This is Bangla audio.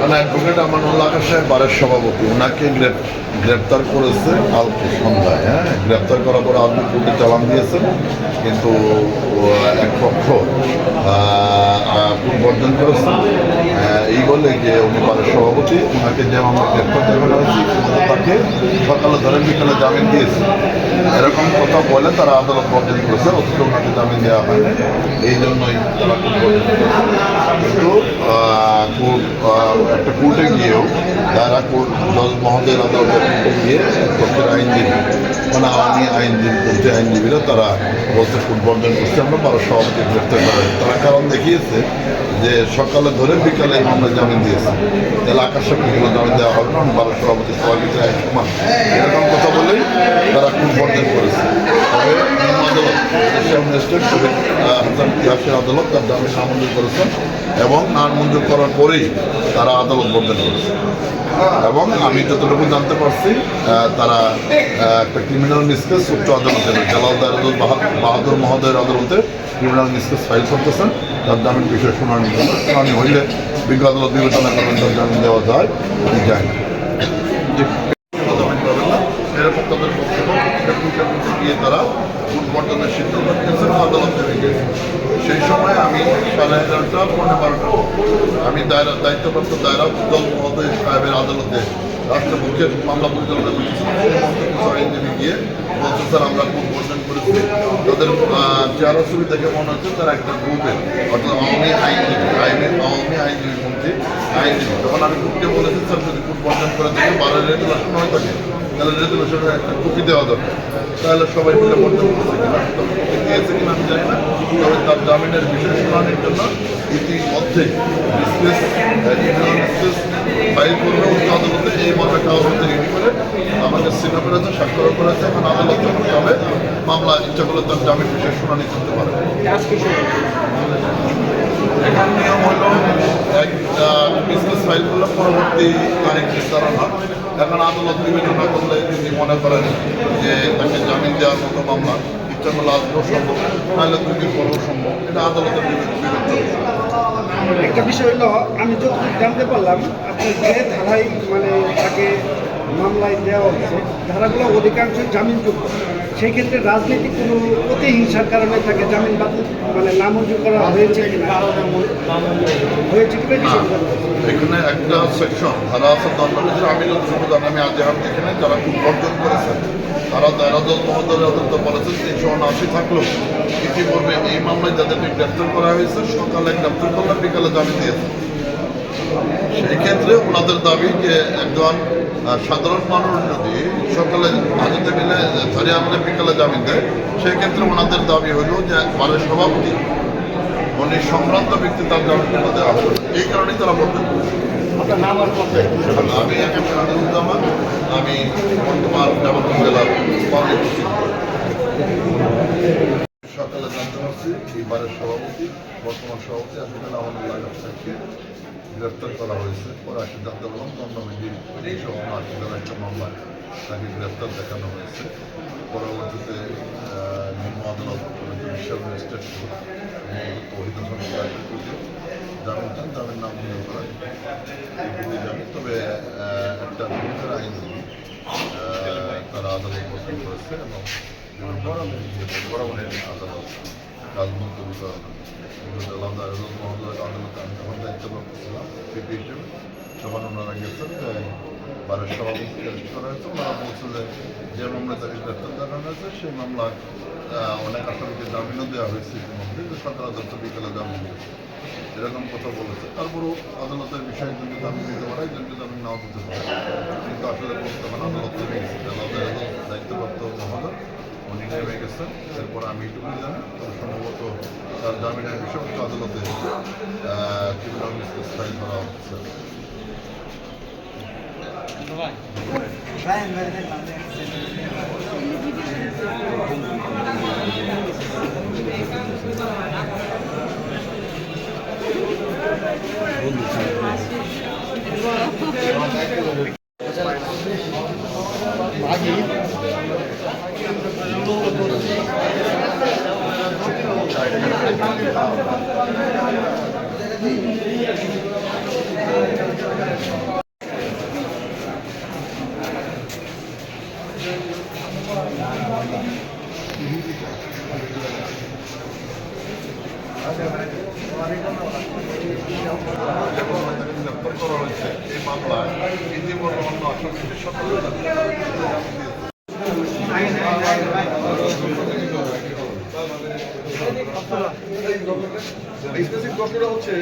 মানে অ্যাডভোকেট আমানুল আকাশ সাহেব বারের সভাপতি। ওনাকে গ্রেপ- গ্রেপ্তার করেছে কালকে সন্ধ্যায় হ্যাঁ? গ্রেপ্তার করার পর আপনি কোর্টে চালান দিয়েছেন কিন্তু এক পক্ষ বর্জন করেছে। এই বলে যে উনি বারের সভাপতি ওনাকে যে আমরা গ্রেপ্তার দেখানো তাকে সকালে ধরে বিকালে জামিন দিয়েছে। এরকম কথা বলে তারা আদালত বর্জন করেছে, অথচ ওনাকে জামিন দেওয়া হয় এই জন্যই তারা কিন্তু একটা কোর্টে গিয়েও যারা কোর্ট জজ মহোদয়ের আদালতে কোর্টে গিয়ে পক্ষের আইনজীবী মানে আইনি আইনজীবী পক্ষে আইনজীবীরা তারা বলতে কোর্ট বর্জন করছে আমরা, বারো সভাপতি গ্রেপ্তার করা তারা কারণ দেখিয়েছে যে সকালে ধরে বিকালে মামলা জামিন দিয়েছে। তাহলে আকাশ সাপেক্ষে জামিন দেওয়া হবে না বারো সভাপতি সবাই ভিতরে এক এরকম কথা বলেই তারা খুব বর্জন করেছে। তবে আদালত আদালত তার জামিন নামঞ্জুর করেছেন এবং নামঞ্জুর করার পরেই তারা আদালত বর্জন করেছে। এবং আমি যতটুকু জানতে পারছি তারা একটা ক্রিমিনাল মিসকেস উচ্চ আদালতে, জালাল দারুল বাহাদুর মহোদয়ের আদালতে ক্রিমিনাল মিসকেস ফাইল করতেছেন। তার জামিন বিষয়ে শুনানি শুনানি হইলে বিজ্ঞ আদালত বিবেচনা করবেন তার জামিন দেওয়া যায় যায় না এরকম গিয়ে তারা উদ্বর্তনের সিদ্ধান্ত নিয়েছেন আদালতে গিয়েছে সেই সময় আমি সাড়ে এগারোটা পনেরো বারোটা আমি দায়রা দায়িত্বপ্রাপ্ত দায়রা উদ্দল মহোদয় সাহেবের আদালতে রাষ্ট্রপক্ষের মামলা পরিচালনা কিছু আইনজীবী গিয়ে বলছে, স্যার, আমরা খুব বর্জন করেছি। তাদের চেহারা ছবি দেখে মনে হচ্ছে, তারা একটা গ্রুপের। অর্থাৎ আওয়ামী আইনজীবী তখন আমি গ্রুপকে বলেছি স্যার যদি খুব বর্জন করে থাকে বারের রেগুলেশন হয়ে থাকে তাহলে রেজলিউশনের একটা কপি দেওয়া দরকার। তাহলে সবাই মিলে বর্জন করছে কিনা? কপি দিয়েছে কিনা আমি জানি না। তবে তার জামিনের বিষয় শুনানির জন্য ইতিমধ্যে বিসনেস বিসনেস ফাইল করবে উচ্চ আদালতে এই মর্মে কাগজপত্র রেডি করে আমাকে সিনো করেছে স্বাক্ষর করেছে। এখন আদালত যখন যাবে মামলা ইচ্ছা করলে তার জামিন বিষয়ে শুনানি করতে পারে। এখন নিয়ম হলো বিজনেস ফাইল করলে পরবর্তী তারিখ নির্ধারণ হয়। এখন আদালত বিবেচনা করলে যদি মনে করেন যে তাকে জামিন দেওয়ার মতো মামলা ইচ্ছা করলে আসলেও সম্ভব? নাহলে দুই দিন সম্ভব। এটা আদালতের একটা বিষয় হলো, আমি যতটুকু জানতে পারলাম, আপনার যে ধারায় মানে তাকে মামলায় দেওয়া হচ্ছে ধারাগুলো অধিকাংশ জামিনযোগ্য সেই ক্ষেত্রে রাজনৈতিক কোনো প্রতিহিংসার কারণে তাকে জামিন বাতিল মানে নামঞ্জুর করা হয়েছে কিনা? হয়েছে কিনা চাই। এখানে একটা সেকশন ধারা আছে দণ্ডনীতির আমির সুবিধান আমি আজ এখানে যারা খুব অর্জন করেছেন তারা দায়রাজল মহোদয়ের আদালত বলেছেন তিনশো উনআশি থাকলেও ইতিপূর্বে এই মামলায় যাদেরকে গ্রেপ্তার করা হয়েছে। সকালে গ্রেপ্তার করলে বিকালে জামিন দিয়েছে সেই ক্ষেত্রে ওনাদের দাবি যে একজন সাধারণ মানুষ যদি সকালে হাজতে মিলে ধরে আমাদের বিকালে জামিন দেয় সেই ক্ষেত্রে ওনাদের দাবি হলো যে বারের সভাপতি উনি সংক্রান্ত ব্যক্তি তার জামিন দেওয়া হলো এই কারণেই তারা পথে আমি এখন শাহাদুজ্জামান আমি বর্তমান জামালপুর জেলার পাবলিক সকালে জানতে পারছি এবারের সভাপতি বর্তমান সভাপতি আসলে আমানুল্লাহ সাহেবকে গ্রেপ্তার করা হয়েছে। পরে আসে জানতে পারলাম দণ্ডবিধি তিনশো উনআশি ধারা একটা মামলায় তাকে গ্রেপ্তার দেখানো হয়েছে। পরবর্তীতে নিম্ন আদালত বিশাল ম্যাজিস্ট্রেট জামিন নাম মঞ্জুর করা এইটুকুই জানি, তবে একটা পুলিশের আইনজীবী তারা আদালত করেছে এবং আদালত। কাল মুলতবি করানো আলাদা মহোদয় আদালতে আমি তখন দায়িত্বপ্রাপ্ত ছিলাম পিপি হিসেবে। তখন ওনারা গেছেন বারের সভাপতি করা হয়েছে। ওনারা বলছে যে যে মামলায় তাকে গ্রেপ্তার দেখানো হয়েছে, সেই মামলায় অনেক আসামিকে জামিনও দেওয়া হয়েছে ইতিমধ্যে, যে সকাল দশটা বিকেলে জামিন দিয়েছে। এরকম কথা বলেছে। তারপরও আদালতের বিষয়ে যদি জামিন দিতে পারে যদি জামিন নাও দিতে পারে। কিন্তু আসলে তখন আদালত থেকে গেছে আদালতের দায়িত্বপ্রাপ্ত মহোদয় অনেক হয়ে গেছে। এরপর আমি একটু সম্ভবত তার জামিনের বিশ্বস্ত আদালতে ট্রিবিউনাল স্থায়ী করা হচ্ছে। বন্ধু করা হয়েছে এই মামলায় ইতিমধ্যে অন্য আসামিদের সকল ঘটনা হচ্ছে